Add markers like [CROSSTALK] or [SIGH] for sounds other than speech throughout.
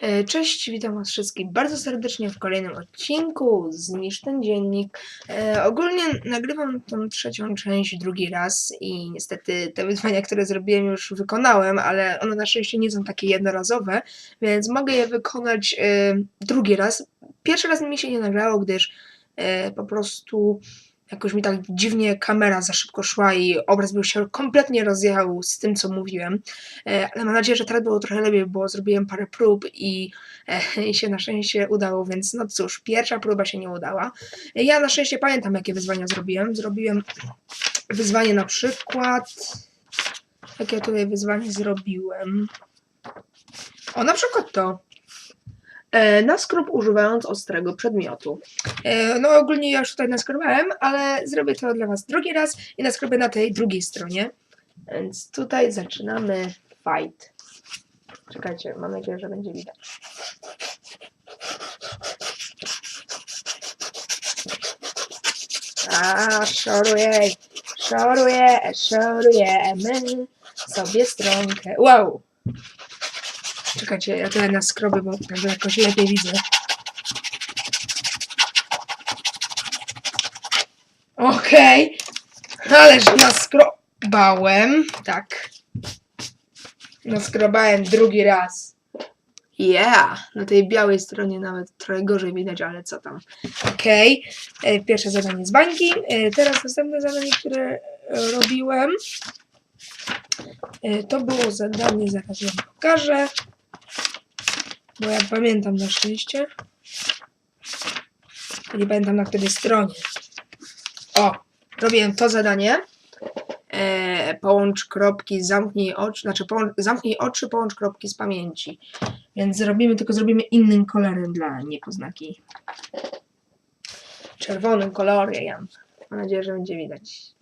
E, Cześć, witam was wszystkich bardzo serdecznie w kolejnym odcinku Zniszcz ten dziennik. E, ogólnie nagrywam tą trzecią część drugi raz i niestety te wyzwania, które zrobiłem już wykonałem, ale one na szczęście nie są takie jednorazowe, więc mogę je wykonać e, drugi raz. Pierwszy raz mi się nie nagrało, gdyż e, po prostu jakoś mi tak dziwnie kamera za szybko szła i obraz był się kompletnie rozjechał z tym, co mówiłem. E, ale mam nadzieję, że teraz było trochę lepiej, bo zrobiłem parę prób i, e, [LAUGHS] i się na szczęście udało, więc no cóż, pierwsza próba się nie udała. E, Ja na szczęście pamiętam, jakie wyzwania zrobiłem. Zrobiłem wyzwanie na przykład. Jakie tutaj wyzwanie zrobiłem? O, na przykład to. E, Naskrób używając ostrego przedmiotu. E, No ogólnie ja już tutaj naskrobałem, ale zrobię to dla Was drugi raz i naskrobię na tej drugiej stronie. Więc tutaj zaczynamy fight. Czekajcie, mam nadzieję, że będzie widać. A, szoruję, szoruję, szorujemy sobie stronkę. Wow! Czekajcie, ja tutaj naskrobię, bo tak jakoś lepiej widzę. Okej, ależ naskrobałem. Tak. Naskrobałem drugi raz. Yeah! Na tej białej stronie nawet trochę gorzej widać, ale co tam. Okej. E, Pierwsze zadanie z bańki. E, Teraz następne zadanie, które e, robiłem. To było zadanie, zaraz wam pokażę. Bo ja pamiętam na szczęście. Nie pamiętam na której stronie. O, robiłem to zadanie. E, połącz kropki, zamknij oczy, znaczy połącz, zamknij oczy, połącz kropki z pamięci. Więc zrobimy, tylko zrobimy innym kolorem dla niepoznaki. Czerwonym kolorem. Mam nadzieję, że będzie widać.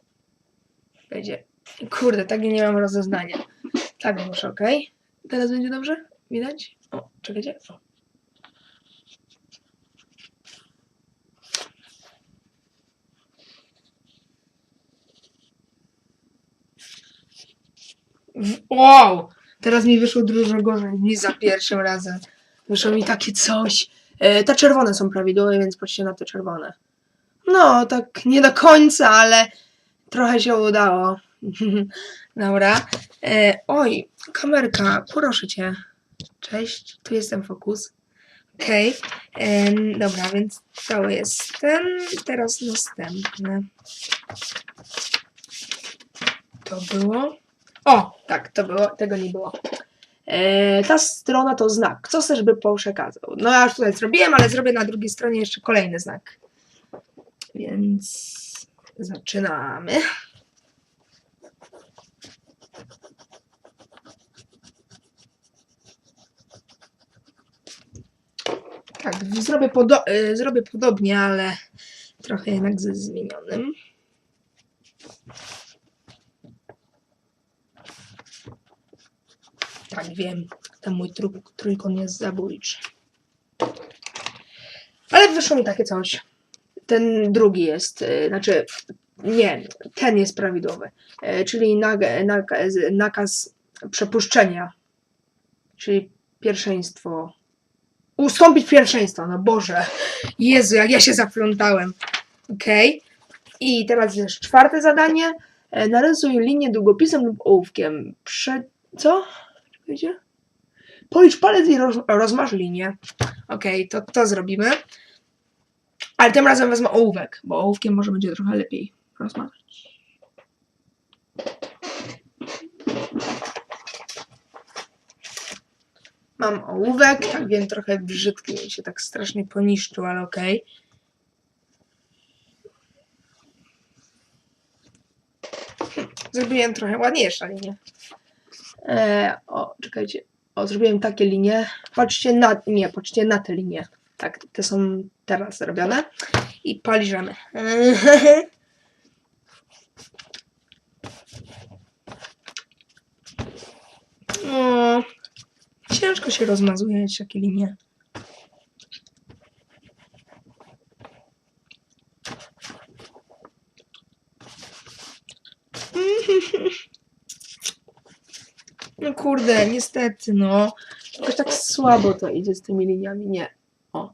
Będzie. Kurde, tak nie mam rozeznania. Tak muszę, ok? Teraz będzie dobrze? Widać? O, czekajcie. O. Wow! Teraz mi wyszło dużo gorzej niż za pierwszym razem. Wyszło mi takie coś. E, te czerwone są prawidłowe, więc patrzcie na te czerwone. No, tak nie do końca, ale trochę się udało. [LAUGHS] Dobra. E, oj, kamerka, proszę cię. Cześć, tu jestem fokus. Okej. Em, Dobra, więc to jest ten. Teraz następne. To było. O, tak, to było, tego nie było. E, ta strona to znak. Co chcesz, by przekazał? No ja już tutaj zrobiłem, ale zrobię na drugiej stronie jeszcze kolejny znak. Więc zaczynamy. Tak, zrobię, podo- e, zrobię podobnie, ale trochę jednak ze zmienionym. Tak, wiem. Ten mój trój- trójkąt jest zabójczy. Ale wyszło mi takie coś. Ten drugi jest, y, znaczy nie, ten jest prawidłowy. Y, czyli nakaz przepuszczenia. Czyli pierwszeństwo. Ustąpić pierwszeństwo, no Boże. Jezu, jak ja się zaplątałem. Okej. I teraz jest czwarte zadanie. E, Narysuj linię długopisem lub ołówkiem. Prze... Co? Wiecie? Policz palec i roz, rozmaż linię. Okej, to to zrobimy. Ale tym razem wezmę ołówek, bo ołówkiem może będzie trochę lepiej rozmawiać. Mam ołówek, tak wiem, trochę brzydki mi się tak strasznie poniszczył, ale okej. Zrobiłem trochę ładniejsze linie. E, o, czekajcie. O, zrobiłem takie linie. Patrzcie na. Nie, patrzcie na te linie. Tak, te są teraz zrobione. I poliżemy. [LAUGHS] O, ciężko się rozmazuje takie linie. [LAUGHS] No kurde, niestety, no. Jakoś tak słabo to idzie z tymi liniami. Nie. O.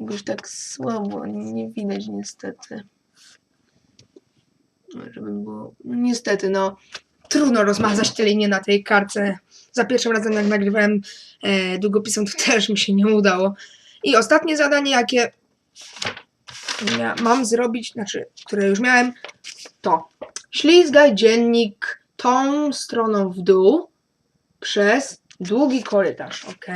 Jakoś tak słabo. Nie widać niestety. Żeby było... No, niestety, no. Trudno rozmazać te linie na tej kartce. Za pierwszym razem, jak nagrywałem e, długopisem, to też mi się nie udało. I ostatnie zadanie, jakie ja mam zrobić, znaczy, które już miałem, to ślizgaj dziennik tą stroną w dół przez długi korytarz, ok?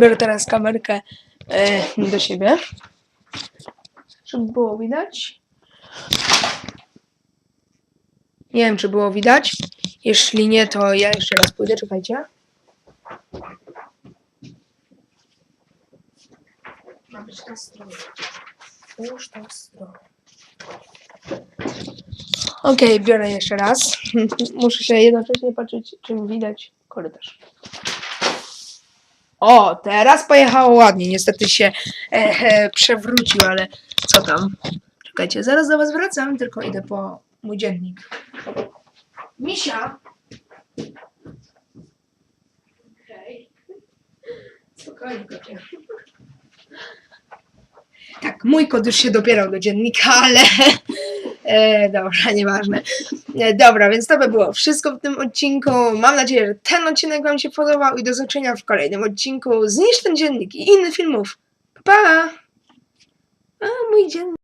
Biorę teraz kamerkę e, do siebie, żeby było widać. Nie wiem, czy było widać. Jeśli nie, to ja jeszcze raz pójdę, czekajcie. Ma być ta strona. Już tą stronę. Okej, biorę jeszcze raz. [LAUGHS] Muszę się jednocześnie patrzeć, czym widać korytarz. O, teraz pojechało ładnie. Niestety się e, e, przewrócił, ale co tam? Czekajcie, zaraz do was wracam, tylko idę po mój dziennik. Misia! Okej. Spokojnie, kocie. Tak, mój kod już się dopierał do dziennika, ale e, dobra, nieważne. E, dobra, więc to by było wszystko w tym odcinku. Mam nadzieję, że ten odcinek Wam się podobał i do zobaczenia w kolejnym odcinku. Zniszcz ten dziennik i innych filmów. Pa! pa! A, mój dziennik.